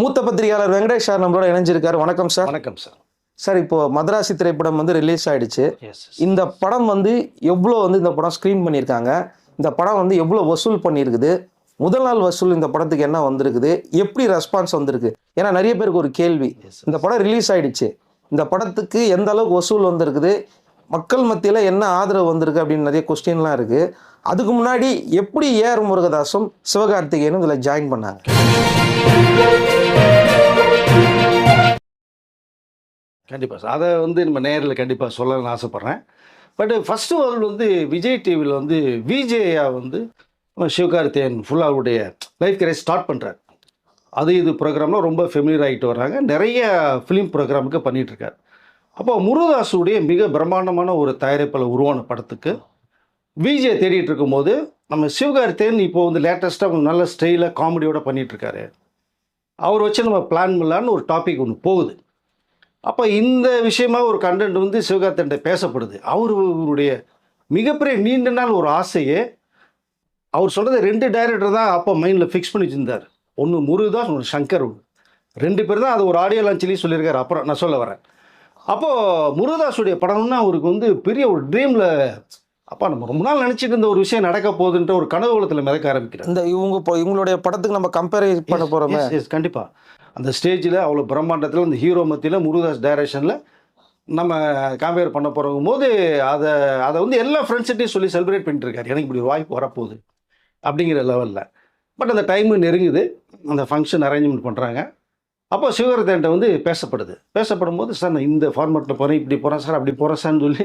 மூத்த பத்திரிகையாளர் வெங்கடேஷ் சார் நம்மளோட இணைஞ்சிருக்காரு. வணக்கம் சார். வணக்கம் சார். சார் இப்போ மதராசி திரைப்படம் வந்து ரிலீஸ் ஆயிடுச்சு. இந்த படம் வந்து எவ்வளோ வந்து இந்த படம் ஸ்க்ரீன் பண்ணியிருக்காங்க? இந்த படம் வந்து எவ்வளோ வசூல் பண்ணியிருக்குது? முதல் நாள் வசூல் இந்த படத்துக்கு என்ன வந்திருக்குது? எப்படி ரெஸ்பான்ஸ் வந்திருக்கு? ஏன்னா நிறைய பேருக்கு ஒரு கேள்வி. இந்த படம் ரிலீஸ் ஆயிடுச்சு. இந்த படத்துக்கு எந்த அளவுக்கு வசூல் வந்திருக்குது? மக்கள் மத்தியில் என்ன ஆதரவு வந்திருக்கு அப்படின்னு நிறைய கொஸ்டின்லாம் இருக்கு. அதுக்கு முன்னாடி எப்படி ஏஆர் முருகதாசும் சிவகார்த்திகேயனும் இதில் ஜாயின் பண்ணாங்க? கண்டிப்பாக சார். அதை வந்து நம்ம நேரில் கண்டிப்பாக சொல்லணும்னு ஆசைப்பட்றேன். பட் ஃபஸ்ட்டு அவர்கள் வந்து விஜய் டிவியில் வந்து விஜேயா வந்து சிவகார்த்தியன் ஃபுல்லாக அவருடைய லைஃப் கரியர் ஸ்டார்ட் பண்ணுறாரு அது இது ப்ரோக்ராம்லாம் ரொம்ப ஃபெமிலியர் ஆகிட்டு வர்றாங்க. நிறைய ஃபிலிம் ப்ரோக்ராமுக்கு பண்ணிகிட்ருக்கார் அப்போ முருகதாஸுடைய மிக பிரம்மாண்டமான ஒரு தயாரிப்பில் உருவான படத்துக்கு விஜே தேடிட்டு இருக்கும்போது நம்ம சிவகார்த்தியன் இப்போ வந்து லேட்டஸ்ட்டாக நல்ல ஸ்டைலாக காமெடியோட பண்ணிகிட்ருக்காரு அவர் வச்சு நம்ம பிளான் பண்ணலான்னு ஒரு டாபிக் ஒன்று போகுது. அப்போ இந்த விஷயமாக ஒரு கண்டென்ட் வந்து சிவகார்த்தியன்ட்ட பேசப்படுது. அவருடைய மிகப்பெரிய நீண்ட நாள் ஒரு ஆசையே அவர் சொல்கிறது ரெண்டு டைரக்டர் தான் அப்போ மைண்டில் ஃபிக்ஸ் பண்ணி வச்சிருந்தார். ஒன்று முருகதாஸ் ஒன்று சங்கர் ஒன்று ரெண்டு பேர் தான் அது ஒரு ஆடியோ லான்ச்லேயும் சொல்லியிருக்காரு. அப்புறம் நான் சொல்ல வரேன். அப்போது முருகதாஸுடைய படம்னா அவருக்கு வந்து பெரிய ஒரு ட்ரீமில் அப்பா நம்ம ரொம்ப நாள் நினச்சிட்டு இருந்த ஒரு விஷயம் நடக்க போகுதுன்ற ஒரு கனவு உலகத்தில் மிதக்க ஆரம்பிக்கிறார். இந்த இவங்க இவங்களுடைய படத்துக்கு நம்ம கம்பேர் பண்ண போகிறோமே எஸ் கண்டிப்பாக அந்த ஸ்டேஜில் அவ்வளோ பிரம்மாண்டத்தில் அந்த ஹீரோ மத்தியில் முருகதாஸ் டைரக்ஷனில் நம்ம கம்பேர் பண்ண போகிறோம் போது அதை அதை வந்து எல்லா ஃப்ரெண்ட்ஸ்கிட்டையும் சொல்லி செலிப்ரேட் பண்ணிட்டு இருக்காரு. எனக்கு இப்படி ஒரு வாய்ப்பு வரப்போகுது அப்படிங்கிற லெவலில் பட் அந்த டைமு நெருங்குது. அந்த ஃபங்க்ஷன் அரேஞ்ச்மெண்ட் பண்ணுறாங்க அப்போ சிவகரத்தன்ட்ட வந்து பேசப்படுது. பேசப்படும் போது சார் நான் இந்த ஃபார்மேட்டில் போகிறேன் இப்படி போகிறேன் சார் அப்படி போகிறேன் சார்னு சொல்லி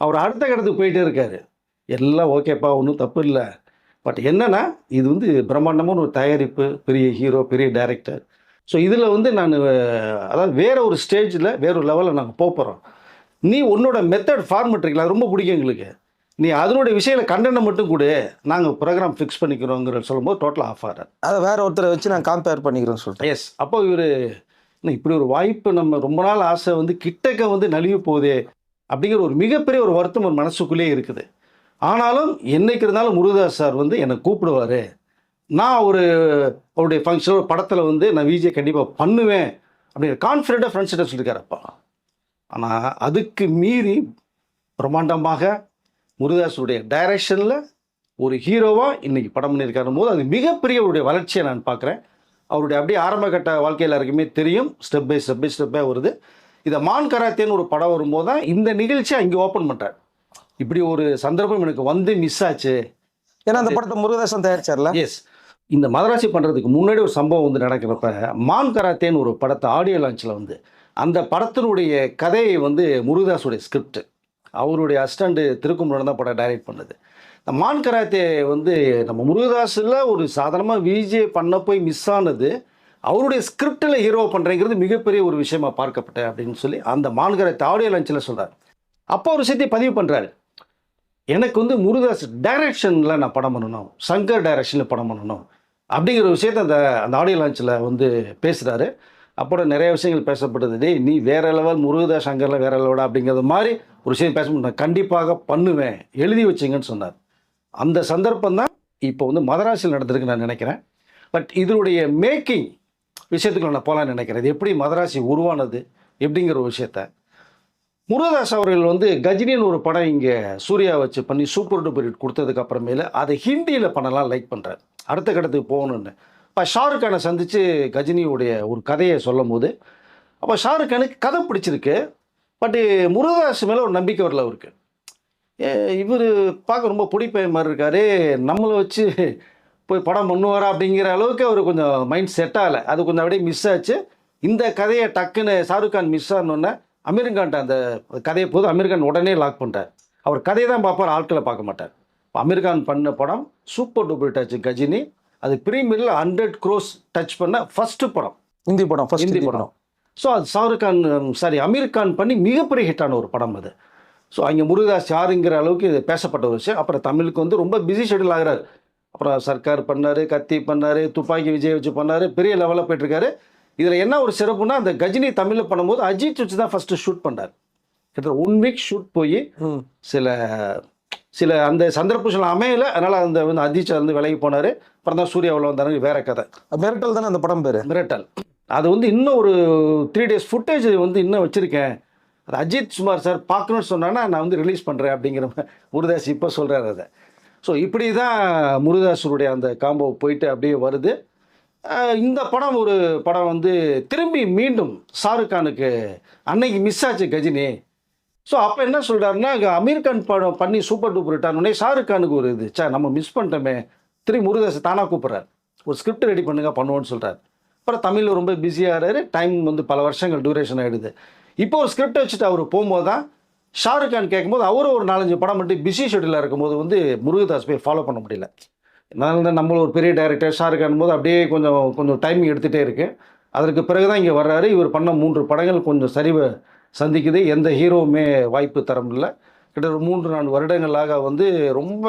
அவர் அடுத்த கடத்துக்கு போயிட்டே இருக்காரு. எல்லாம் ஓகேப்பா ஒன்றும் தப்பு இல்லை. பட் என்னன்னா இது வந்து பிரம்மாண்டமான ஒரு தயாரிப்பு பெரிய ஹீரோ பெரிய டைரக்டர் ஸோ இதில் வந்து நான் அதாவது வேற ஒரு ஸ்டேஜில் வேற ஒரு லெவலில் நாங்கள் போக போகிறோம் நீ உன்னோட மெத்தட் ஃபார்மெட் இருக்குல்ல அது ரொம்ப பிடிக்கும் எங்களுக்கு. நீ அதனுடைய விஷயத்தில் கண்டனை மட்டும் கொடு. நாங்கள் ப்ரோக்ராம் ஃபிக்ஸ் பண்ணிக்கிறோங்கிற சொல்லும்போது டோட்டலாக ஆஃப் ஆகிறார் அதை வேற ஒருத்தரை வச்சு நான் கம்பேர் பண்ணிக்கிறேன்னு சொல்லிட்டு எஸ் அப்போ இவர் இப்படி ஒரு வாய்ப்பு நம்ம ரொம்ப நாள் ஆசை வந்து கிட்டக்க வந்து நழுவி போகுதே. அப்படிங்கிற ஒரு மிகப்பெரிய ஒரு வருத்தம் ஒரு மனசுக்குள்ளேயே இருக்குது. ஆனாலும் என்னைக்கு இருந்தாலும் முருகதாஸ் சார் வந்து என்னை கூப்பிடுவார். நான் ஒரு அவருடைய ஃபங்க்ஷன் படத்தில் வந்து நான் விஜய் கண்டிப்பாக பண்ணுவேன் அப்படிங்கிற கான்ஃபிடென்ட்டாக ஃப்ரெண்ட்ஸ்கிட்ட சொல்லியிருக்காரப்பா ஆனால் அதுக்கு மீறி பிரம்மாண்டமாக முருகதாஸுடைய டைரக்ஷனில் ஒரு ஹீரோவாக இன்றைக்கி படம் பண்ணியிருக்காரும் போது அது மிகப்பெரிய அவருடைய வளர்ச்சியை நான் பார்க்குறேன். அவருடைய அப்படியே ஆரம்ப கட்ட வாழ்க்கையில் எல்லாருக்குமே தெரியும். ஸ்டெப் பை ஸ்டெப் பை ஸ்டெப்பாக வருது. இதை மான் கராத்தேன்னு ஒரு படம் வரும்போது தான் இந்த நிகழ்ச்சியை அங்கே ஓப்பன் பண்ணுறார் இப்படி ஒரு சந்தர்ப்பம் எனக்கு வந்து மிஸ் ஆச்சு. ஏன்னா அந்த படத்தை முருகதாசன் தயாரிச்சார்ல? எஸ் இந்த மதராசி பண்ணுறதுக்கு முன்னாடி ஒரு சம்பவம் வந்து நடக்கிறப்ப மான் கராத்தேன்னு ஒரு படத்தை ஆடியோ லான்ச்சில் வந்து அந்த படத்தினுடைய கதையை வந்து முருகதாஸுடைய ஸ்கிரிப்ட் அவருடைய அசிஸ்டண்ட் திருக்குமரன் தான் படம் டைரக்ட் பண்ணது. இந்த மான் கராத்தே வந்து நம்ம முருகதாஸில் ஒரு சாதாரணமாக விஜே பண்ண போய் மிஸ் ஆனது அவருடைய ஸ்கிரிப்டில் ஹீரோ பண்ணுறேங்கிறது மிகப்பெரிய ஒரு விஷயமா பார்க்கப்பட்டேன் அப்படின்னு சொல்லி அந்த மான் கராத்தே ஆடியோ லான்ச்சில் சொல்கிறார் அப்போ ஒரு விஷயத்தை பதிவு பண்ணுறாரு எனக்கு வந்து முருகதாஸ் டைரக்ஷனில் நான் படம் பண்ணணும் சங்கர் டைரக்ஷனில் படம் பண்ணணும் அப்படிங்கிற விஷயத்த அந்த அந்த ஆடியோ லான்ச்சில் வந்து பேசுகிறாரு அப்புறம் நிறைய விஷயங்கள் பேசப்பட்டது. டேய் நீ வேற லெவல் முருகதாஸ் சங்கரில் வேற லெவலா அப்படிங்கிறது மாதிரி ஒரு விஷயம் பேச நான் கண்டிப்பாக பண்ணுவேன் எழுதி வச்சிங்கன்னு சொன்னார். அந்த சந்தர்ப்பம் தான் இப்போ வந்து மதராசியில் நடந்திருக்கு நான் நினைக்கிறேன். பட் இதனுடைய மேக்கிங் விஷயத்துக்குள்ள நான் போகலான்னு நினைக்கிறேன். எப்படி மதராசி உருவானது எப்படிங்கிற ஒரு விஷயத்த. முருகதாஸ் அவர்கள் வந்து கஜினின்னு ஒரு படம் இங்கே சூர்யா வச்சு பண்ணி சூப்பர் டூப்பர் ஹிட் கொடுத்ததுக்கு அப்புறமேல அதை ஹிந்தியில் பண்ணலாம் லைக் பண்ணுறேன் அடுத்த கட்டத்துக்கு போகணுன்னு இப்போ ஷாருக் கானை சந்தித்து கஜினியுடைய ஒரு கதையை சொல்லும் போது அப்போ ஷாருக் கானுக்கு கதை பிடிச்சிருக்கு. பட்டு முருகதாஸ் மேலே ஒரு நம்பிக்கை வரல அவருக்கு. இவர் பார்க்க ரொம்ப பிடிப்பை மாதிரி இருக்காரு. நம்மளை வச்சு போய் படம் பண்ணுவாரா அப்படிங்கிற அளவுக்கு அவர் கொஞ்சம் மைண்ட் செட் ஆகலை. அது கொஞ்சம் அப்படியே மிஸ் ஆச்சு. இந்த கதையை டக்குன்னு ஷாருக் கான் மிஸ் ஆனோடனே அமீர் கான்ட்ட அந்த கதையை போது அமீர் கான் உடனே லாக் பண்ணிட்டார். அவர் கதையை தான் பார்ப்பார் ஆட்களை பார்க்க மாட்டார். இப்ப அமீர் கான் பண்ண படம் சூப்பர் டூப்பர் டச் கஜினி. அது ப்ரீமியரில் ஹண்ட்ரட் க்ரோஸ் டச் பண்ண ஃபஸ்ட்டு படம். ஹிந்தி படம் ஃபர்ஸ்ட் ஹிந்தி படம். ஸோ அது ஷாருக் கான் சாரி அமீர் கான் பண்ணி மிகப்பெரிய ஹிட்டான ஒரு படம் அது. ஸோ அங்கே முருகதாஸ் யாருங்கிற அளவுக்கு இது பேசப்பட்ட ஒரு விஷயம். அப்புறம் தமிழுக்கு வந்து ரொம்ப பிஸி ஷெடியூல் ஆகிறாரு. அப்புறம் சர்க்கார் பண்ணார் கத்தி பண்ணார் துப்பாக்கி விஜய் வச்சு பண்ணார் பெரிய லெவலில் போயிட்டுருக்காரு. இதில் என்ன ஒரு சிறப்புனா அந்த கஜினி தமிழில் பண்ணும்போது அஜித் வச்சு தான் ஃபஸ்ட்டு ஷூட் பண்ணார். கிட்டத்தட்ட ஒன் வீக் ஷூட் போய் சில சில அந்த சந்தர்ப்ப சூழ்நிலை அமையல அதனால் அந்த வந்து அஜித் வந்து விலகி போனார். அப்புறம் தான் சூர்யாவில் வந்தாரு வேற கதை. மிரட்டல் தானே அந்த படம் பேரு? மிரட்டல். அது வந்து இன்னும் ஒரு த்ரீ டேஸ் ஃபுட்டேஜ் வந்து இன்னும் வச்சுருக்கேன். அது அஜித் சுமார் சார் பார்க்கணும்னு சொன்னான்னா நான் வந்து ரிலீஸ் பண்ணுறேன் அப்படிங்கிற மாதிரி முருகதாஸ் இப்போ சொல்கிறார் அதை. ஸோ இப்படி தான் முருகதாஸருடைய அந்த காம்போ போயிட்டு அப்படியே வருது. இந்த படம் ஒரு படம் வந்து திரும்பி மீண்டும் ஷாருக் கானுக்கு அன்னைக்கு மிஸ் ஆச்சு கஜினி. ஸோ அப்போ என்ன சொல்கிறாருன்னா அமீர் கான் படம் பண்ணி சூப்பர் டூப்பர் ரிட்டார்னே ஷாருக் கானுக்கு ஒரு இது. சே நம்ம மிஸ் பண்ணிட்டோமே. திரும்பி முருகதாஸ் தானாக கூப்பிட்றாரு. ஒரு ஸ்கிரிப்ட் ரெடி பண்ணுங்க பண்ணுவோன்னு சொல்கிறார் அப்புறம் தமிழில் ரொம்ப பிஸியாக இருக்காரு டைம் வந்து பல வருஷங்கள் டியூரேஷன் ஆகிடுது இப்போ ஒரு ஸ்கிரிப்ட் வச்சுட்டு அவர் போகும்போது தான் ஷாருக் கான் கேட்கும்போது அவரும் ஒரு நாலஞ்சு படம் மட்டும் பிஸி ஷெடியூலாக இருக்கும்போது வந்து முருகதாஸ் போய் ஃபாலோ பண்ண முடியல. அதனால தான் ஒரு பெரிய டைரக்டர் ஷாருக் கான் போது அப்படியே கொஞ்சம் கொஞ்சம் டைமிங் எடுத்துகிட்டே இருக்கு. அதற்கு பிறகு தான் இங்கே வர்றாரு. இவர் பண்ண மூன்று படங்கள் கொஞ்சம் சரிவை சந்திக்குது. எந்த ஹீரோவுமே வாய்ப்பு தர முடியல கிட்டத்தட்ட மூன்று நான்கு வருடங்களாக வந்து ரொம்ப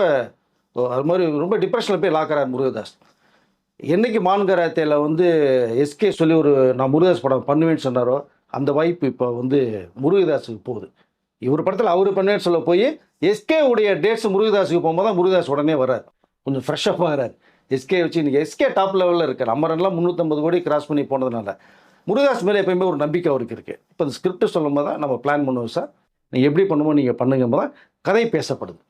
அது மாதிரி ரொம்ப டிப்ரெஷனில் போய் லாக்கிறார் முருகதாஸ். என்னைக்கு மான்கராத்தையில் வந்து எஸ்கே சொல்லி ஒரு நான் முருகதாஸ் படம் பண்ணுவேன்னு சொன்னாரோ அந்த வாய்ப்பு இப்போ வந்து முருகதாஸுக்கு போகுது. இவர் படத்தில் அவர் பண்ணேன்னு சொல்ல போய் எஸ்கே உடைய டேட்ஸ் முருகதாஸுக்கு போகும்போது தான் முருகதாஸ் உடனே வர்றார். கொஞ்சம் ஃப்ரெஷ்ஷாக போகிறார் எஸ்கே வச்சு இன்றைக்கி எஸ்கே டாப் லெவலில் இருக்கார். அமரன்லாம் முந்நூற்றம்பது கோடி கிராஸ் பண்ணி போனதுனால. முருகதாஸ் மேலே எப்பயுமே ஒரு நம்பிக்கை அவருக்கு இருக்குது இப்போ இந்த ஸ்கிரிப்ட் சொல்லும் போது தான் நம்ம பிளான் பண்ணுவோம் சார் நீங்கள் எப்படி பண்ணுமோ நீங்கள் பண்ணுங்க தான் கதை பேசப்படுது.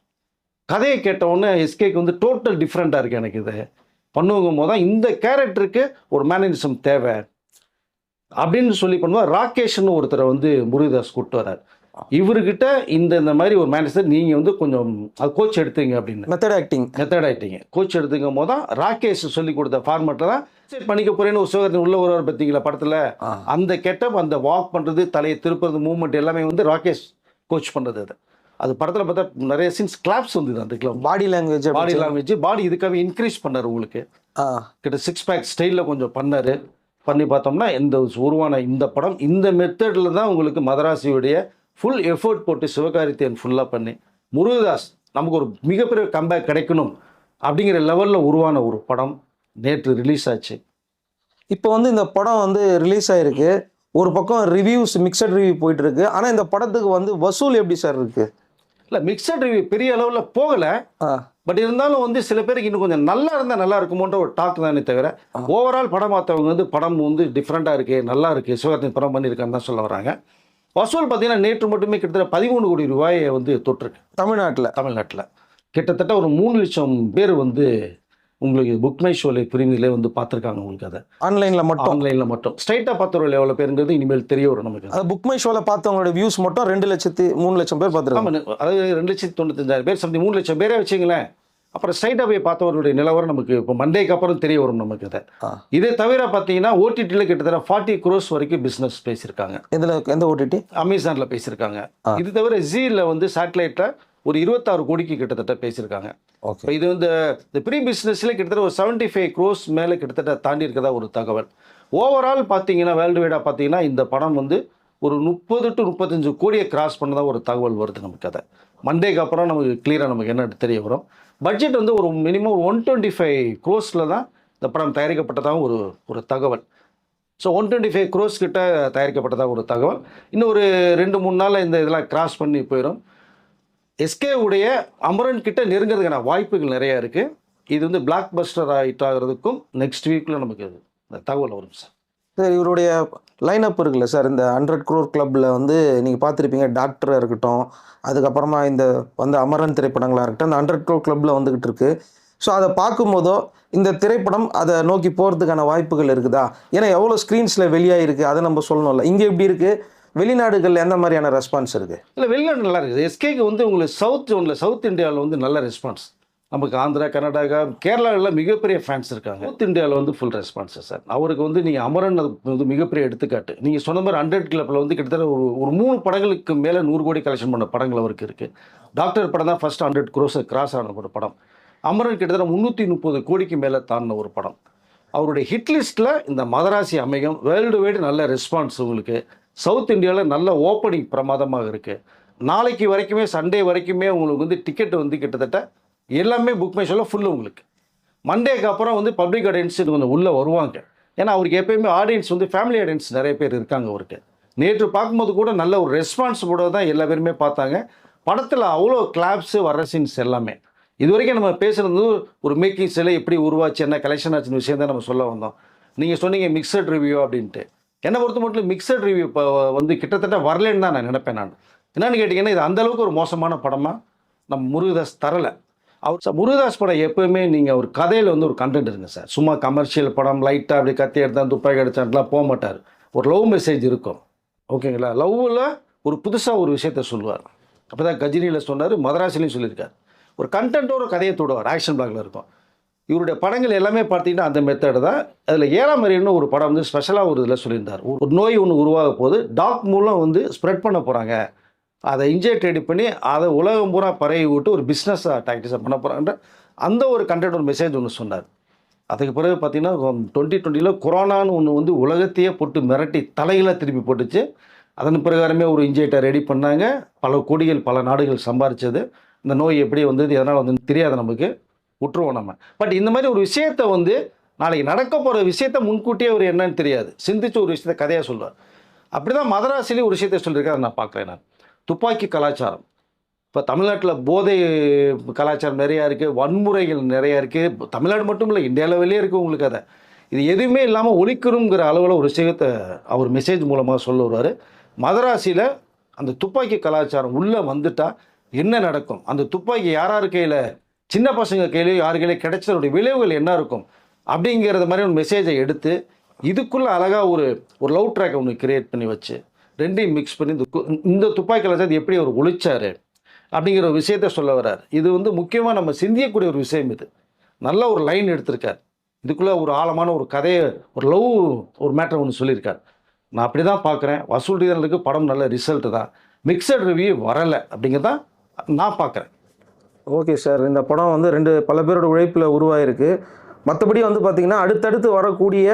கதையை கேட்டவுடனே எஸ்கேக்கு வந்து டோட்டல் டிஃப்ரெண்ட்டாக இருக்குது எனக்கு இது. பண்ணுவோங்கும் போது தான் இந்த கேரக்டருக்கு ஒரு மேனேஜிசம் தேவை. அப்படின்னு சொல்லி பண்ணுவோம் ராகேஷ்னு ஒருத்தரை வந்து முருகதாஸ் கூப்பிட்டு வர்றார். இவர்கிட்ட இந்த இந்த மாதிரி ஒரு மேனேஜர் நீங்கள் வந்து கொஞ்சம் அது கோச் எடுத்துங்க அப்படின்னு. மெத்தட் ஆக்டிங் மெத்தட் ஆகிட்டீங்க கோச் எடுத்துக்கும் போது தான் ராகேஷ் சொல்லி கொடுத்த ஃபார்மேட்டில் தான் சரி பண்ணிக்க போறேன்னு ஒரு சிவகர்ணி உள்ள வருவார் பார்த்தீங்களா படத்தில்? அந்த கெட்டப் அந்த வாக் பண்ணுறது தலையை திருப்புறது மூவ்மெண்ட் எல்லாமே வந்து ராகேஷ் கோச் பண்ணுறது அது. அது படத்தில் பார்த்தா நிறைய சீன்ஸ் கிளாப்ஸ் வந்தது அந்த clap body language body language body இதுக்காக இன்க்ரீஸ் பண்ணார் உங்களுக்கு. கிட்ட சிக்ஸ் பேக் ஸ்டைலில் கொஞ்சம் பண்ணார். பண்ணி பார்த்தோம்னா இந்த உருவான இந்த படம் இந்த மெத்தடில் தான் உங்களுக்கு மதராசியுடைய ஃபுல் எஃபோர்ட் போட்டு சிவகாரித்தேன் ஃபுல்லாக பண்ணி. முருகதாஸ் நமக்கு ஒரு மிகப்பெரிய கம்பேக் கிடைக்கணும் அப்படிங்கிற லெவலில் உருவான ஒரு படம் நேற்று ரிலீஸ் ஆச்சு. இப்போ வந்து இந்த படம் வந்து ரிலீஸ் ஆயிருக்கு. ஒரு பக்கம் ரிவ்யூஸ் மிக்சட் ரிவ்யூ போயிட்டு இருக்கு ஆனா இந்த படத்துக்கு வந்து வசூல் எப்படி சார் இருக்கு? இல்லை மிக்சட் ரிவ்யூ பெரிய அளவில் போகலை. பட் இருந்தாலும் வந்து சில பேருக்கு இன்னும் கொஞ்சம் நல்லா இருந்தால் நல்லா இருக்குமோன்ற ஒரு டாக் தானே தவிர ஓவரால் படம் பார்த்தவங்க வந்து படம் வந்து டிஃப்ரெண்ட்டாக இருக்கு நல்லா இருக்கு சிவகார்த்திகேயன் படம் பண்ணியிருக்கான்னு தான் சொல்ல வராங்க. வசூல் பார்த்தீங்கன்னா நேற்று மட்டுமே கிட்டத்தட்ட பதிமூணு கோடி ரூபாயை வந்து தொட்டிருக்கு. தமிழ்நாட்டுல. தமிழ்நாட்டில். கிட்டத்தட்ட ஒரு மூணு லட்சம் பேர் வந்து உங்களுக்கு புக் மை ஷோலை பிரிவிலே வந்து பார்த்துருக்காங்க உங்களுக்கு அதை. ஆன்லைன்ல மட்டும். ஆன்லைனில் மட்டும். ஸ்ட்ரைட்டாக பார்த்தவர்கள் எவ்வளோ பேருங்கிறது இனிமேல் தெரிய வரும் நமக்கு. அது புக் மை ஷோல பார்த்தவங்களோட வியூஸ் மட்டும் ரெண்டு லட்சத்தி மூணு லட்சம் பேர் பார்த்துருக்காங்க. அதாவது ரெண்டு லட்சத்தி தொண்ணூத்தஞ்சாயிரம் பேர். சம்திங் மூணு லட்சம் பேரே வச்சிங்களேன். அப்புறம் ஸ்ட்ரைட்டாக போய் பார்த்தவர்களுடைய நிலவரம் நமக்கு இப்போ மண்டேக்கு அப்புறம் தெரிய வரும் நமக்கு அதை. இதே தவிர பார்த்தீங்கன்னா ஓடிடியில் கிட்டத்தட்ட ஃபார்ட்டி க்ரோஸ் வரைக்கும் பிஸ்னஸ் பேசியிருக்காங்க. இதுல எந்த ஓடிடி அமேசானில் பேசியிருக்காங்க. இது தவிர ஜீல வந்து சேட்டலைட்டில் ஒரு இருபத்தாறு கோடிக்கு கிட்டத்தட்ட பேசியிருக்காங்க. ஓகே. இது வந்து இந்த ப்ரீ பிஸ்னஸ்ல கிட்டத்தட்ட ஒரு செவன்ட்டி ஃபைவ் க்ரோஸ் மேலே கிட்டத்தட்ட தாண்டி இருக்கதா ஒரு தகவல். ஓவரால் பார்த்தீங்கன்னா வேர்ல்டு வைடாக பார்த்தீங்கன்னா இந்த படம் வந்து ஒரு முப்பது டு முப்பத்தஞ்சு கோடியை கிராஸ் பண்ணதாக ஒரு தகவல் வருது நமக்கு அதை. மண்டேக்கு அப்புறம் நமக்கு கிளியராக நமக்கு என்ன தெரிய வரும். பட்ஜெட் வந்து ஒரு மினிமம் ஒன் டுவெண்ட்டி ஃபைவ் க்ரோஸில் தான் இந்த படம் தயாரிக்கப்பட்டதாக ஒரு ஒரு தகவல். So one twenty five crores கிட்ட தயாரிக்கப்பட்டதாக ஒரு தகவல். இன்னும் ஒரு ரெண்டு மூணு நாளில் இந்த இதெல்லாம் கிராஸ் பண்ணி போயிடும் எஸ்கே உடைய அமரன் கிட்ட நெருங்கிறதுக்கான வாய்ப்புகள் நிறையா இருக்குது இது வந்து பிளாக் பஸ்டர் ஆகிட்டாகிறதுக்கும் ஆகிறதுக்கும் நெக்ஸ்ட் வீக்கில் நமக்கு இந்த தகவல் வரும் சார் சார் இவருடைய அப் இருக்குல்ல சார் இந்த ஹண்ட்ரட் க்ரோர் கிளப்பில் வந்து நீங்கள் பார்த்துருப்பீங்க டாக்டராக இருக்கட்டும் அதுக்கப்புறமா இந்த வந்து அமரன் திரைப்படங்களாக இருக்கட்டும் அந்த ஹண்ட்ரட் குரோர் கிளப்பில் வந்துக்கிட்டு இருக்கு. ஸோ அதை பார்க்கும்போதோ இந்த திரைப்படம் அதை நோக்கி போகிறதுக்கான வாய்ப்புகள் இருக்குதா? ஏன்னா எவ்வளோ ஸ்க்ரீன்ஸில் வெளியாகிருக்கு அதை நம்ம சொல்லணும்ல. இங்கே எப்படி இருக்குது வெளிநாடுகளில் எந்த மாதிரியான ரெஸ்பான்ஸ் இருக்குது இல்லை வெளிநாடு நல்லா இருக்குது. எஸ்கேக்கு வந்து உங்களுக்கு சவுத் ஜோனில் சவுத் இந்தியாவில் வந்து நல்ல ரெஸ்பான்ஸ் நமக்கு ஆந்திரா கர்நாடகா கேரளாவில் மிகப்பெரிய ஃபேன்ஸ் இருக்காங்க. சவுத் இந்தியாவில் வந்து ஃபுல் ரெஸ்பான்ஸு சார் அவருக்கு வந்து நீங்கள் அமரன் அது வந்து மிகப்பெரிய எடுத்துக்காட்டு. நீங்கள் சொன்ன மாதிரி ஹண்ட்ரட் கிளப்பில் வந்து கிட்டத்தட்ட ஒரு ஒரு மூணு படங்களுக்கு மேலே நூறு கோடி கலெக்ஷன் பண்ண படங்கள் அவருக்கு இருக்குது டாக்டர் படம் தான் ஃபஸ்ட் ஹண்ட்ரட் க்ரோஸை கிராஸ் ஆன ஒரு படம். அமரன் கிட்டத்தட்ட முந்நூற்றி முப்பது கோடிக்கு மேலே தாண்டின ஒரு படம். அவருடைய ஹிட் லிஸ்ட்டில் இந்த மதராசி அமைகம் வேர்ல்டு வைடு நல்ல ரெஸ்பான்ஸ் உங்களுக்கு. சவுத் இந்தியாவில் நல்ல ஓப்பனிங் பிரமாதமாக இருக்குது நாளைக்கு வரைக்குமே சண்டே வரைக்குமே உங்களுக்கு வந்து டிக்கெட் வந்து கிட்டத்தட்ட எல்லாமே புக் மை ஷோவில் ஃபுல்லு உங்களுக்கு. மண்டேக்கு அப்புறம் வந்து பப்ளிக் ஆடியன்ஸ் இது கொஞ்சம் உள்ளே வருவாங்க. ஏன்னா அவருக்கு எப்பயுமே ஆடியன்ஸ் வந்து ஃபேமிலி ஆடியன்ஸ் நிறைய பேர் இருக்காங்க அவருக்கு. நேற்று பார்க்கும்போது கூட நல்ல ஒரு ரெஸ்பான்ஸோட தான் எல்லா பேருமே பார்த்தாங்க. படத்தில் அவ்வளோ கிளாப்ஸு வர சீன்ஸ் எல்லாமே. இது வரைக்கும் நம்ம பேசுகிறது ஒரு மேக்கிங் சிலை எப்படி உருவாச்சு என்ன கலெக்ஷன் ஆச்சுன்னு விஷயம் தான் நம்ம சொல்ல வந்தோம். நீங்கள் சொன்னீங்க மிக்சட் ரிவ்யூ அப்படின்ட்டு. என்னை பொறுத்த மட்டும் மிக்சட் ரிவ்யூ இப்போ வந்து கிட்டத்தட்ட வரலன்னு தான் நான் நினைப்பேன் நான். என்னென்னு கேட்டிங்கன்னா இது அந்த அளவுக்கு ஒரு மோசமான படமாக நம்ம முருகதாஸ் தரலை. அவர் சார் முருகதாஸ் படம் எப்போவுமே நீங்கள் ஒரு கதையில் வந்து ஒரு கண்டென்ட் இருங்க சார். சும்மா கமர்ஷியல் படம் லைட்டாக அப்படி கத்தி எடுத்தான் துப்பாக்கி அடிச்சான்லாம் போக மாட்டார். ஒரு லவ் மெசேஜ் இருக்கும். ஓகேங்களா? லவ்வில் ஒரு புதுசாக ஒரு விஷயத்த சொல்லுவார். அப்போ தான் கஜினியில் சொன்னார் மதராசிலையும் சொல்லியிருக்கார். ஒரு கண்டென்ட்டோட ஒரு கதையை தொடுவார் ஆக்ஷன் பிளாக்ல இருக்கும். இவருடைய படங்கள் எல்லாமே பார்த்தீங்கன்னா அந்த மெத்தடு தான். அதில் ஏழாம் அறிவுன்னு ஒரு படம் வந்து ஸ்பெஷலாக ஒரு இதில் சொல்லியிருந்தார். ஒரு ஒரு நோய் ஒன்று உருவாக போது டாக் மூலம் வந்து ஸ்ப்ரெட் பண்ண போகிறாங்க அதை இன்ஜெக்ட் ரெடி பண்ணி அதை உலகம் பூரா பரவி விட்டு ஒரு பிஸ்னஸாக டாக்டிஸாக பண்ண போகிறாங்கன்ற அந்த ஒரு கண்டென்ட் ஒரு மெசேஜ் ஒன்று சொன்னார். அதுக்கு பிறகு பார்த்தீங்கன்னா டுவெண்ட்டி டுவெண்ட்டியில் கொரோனான்னு ஒன்று வந்து உலகத்தையே போட்டு மிரட்டி தலையில திருப்பி போட்டுச்சு. அதன் பிரகாரமே ஒரு இன்ஜெக்டை ரெடி பண்ணாங்க. பல கோடிகள் பல நாடுகள் சம்பாரிச்சது. இந்த நோய் எப்படி வந்தது எதனால் வந்து தெரியாது நமக்கு. விட்டுருவோம் நம்ம. பட் இந்த மாதிரி ஒரு விஷயத்தை வந்து நாளைக்கு நடக்க போகிற விஷயத்த முன்கூட்டியே அவர் என்னன்னு தெரியாது. சிந்திச்சு ஒரு விஷயத்த கதையாக சொல்லுவார். அப்படி தான் மதராசிலேயே ஒரு விஷயத்த சொல்லியிருக்காரு நான் பார்க்குறேன் நான். துப்பாக்கி கலாச்சாரம். இப்போ தமிழ்நாட்டில் போதை கலாச்சாரம் நிறையா இருக்குது வன்முறைகள் நிறையா இருக்குது தமிழ்நாடு மட்டும் இல்லை இந்தியா லெவலே இருக்குது உங்களுக்கு அதை. இது எதுவுமே இல்லாமல் ஒழிக்கணுங்கிற அளவில் ஒரு விஷயத்தை அவர் மெசேஜ் மூலமாக சொல்ல வருவார். மதராசியில் அந்த துப்பாக்கி கலாச்சாரம் உள்ளே வந்துட்டால் என்ன நடக்கும்? அந்த துப்பாக்கி யார் யார் கையில்? சின்ன பசங்க கையிலையோ யார் கையிலையோ கிடைச்சதோடைய விளைவுகள் என்ன இருக்கும்? அப்படிங்கிறத மாதிரி ஒரு மெசேஜை எடுத்து இதுக்குள்ளே அழகாக ஒரு ஒரு லவ் ட்ராக் ஒன்று கிரியேட் பண்ணி வச்சு ரெண்டையும் மிக்ஸ் பண்ணி இந்த இந்த துப்பாக்கி கலாச்சாரத்தை எப்படி அவர் ஒழிச்சார் அப்படிங்கிற ஒரு விஷயத்த சொல்ல வர்றார். இது வந்து முக்கியமாக நம்ம சிந்தியக்கூடிய ஒரு விஷயம் இது. நல்ல ஒரு லைன் எடுத்திருக்கார். இதுக்குள்ளே ஒரு ஆழமான ஒரு கதையை ஒரு லவ் ஒரு மேட்டர் ஒன்று சொல்லியிருக்கார். நான் அப்படி தான் பார்க்குறேன். வசூல் ரீதனுக்கு படம் நல்ல ரிசல்ட் தான். மிக்சட் ரிவ்யூ வரலை அப்படிங்கிறதான் நான் பார்க்குறேன். ஓகே சார் இந்த படம் வந்து ரெண்டு பல பேரோட உழைப்பில் உருவாயிருக்கு. மற்றபடி வந்து பார்த்தீங்கன்னா அடுத்தடுத்து வரக்கூடிய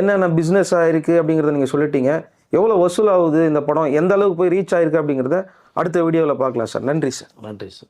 என்னென்ன பிஸ்னஸ் ஆகிருக்கு அப்படிங்கிறத நீங்கள் சொல்லிட்டீங்க. எவ்வளோ வசூல் ஆகுது இந்த படம்? எந்த அளவுக்கு போய் ரீச் ஆயிருக்கு அப்படிங்கிறத அடுத்த வீடியோவில் பார்க்கலாம் சார் நன்றி சார் நன்றி சார்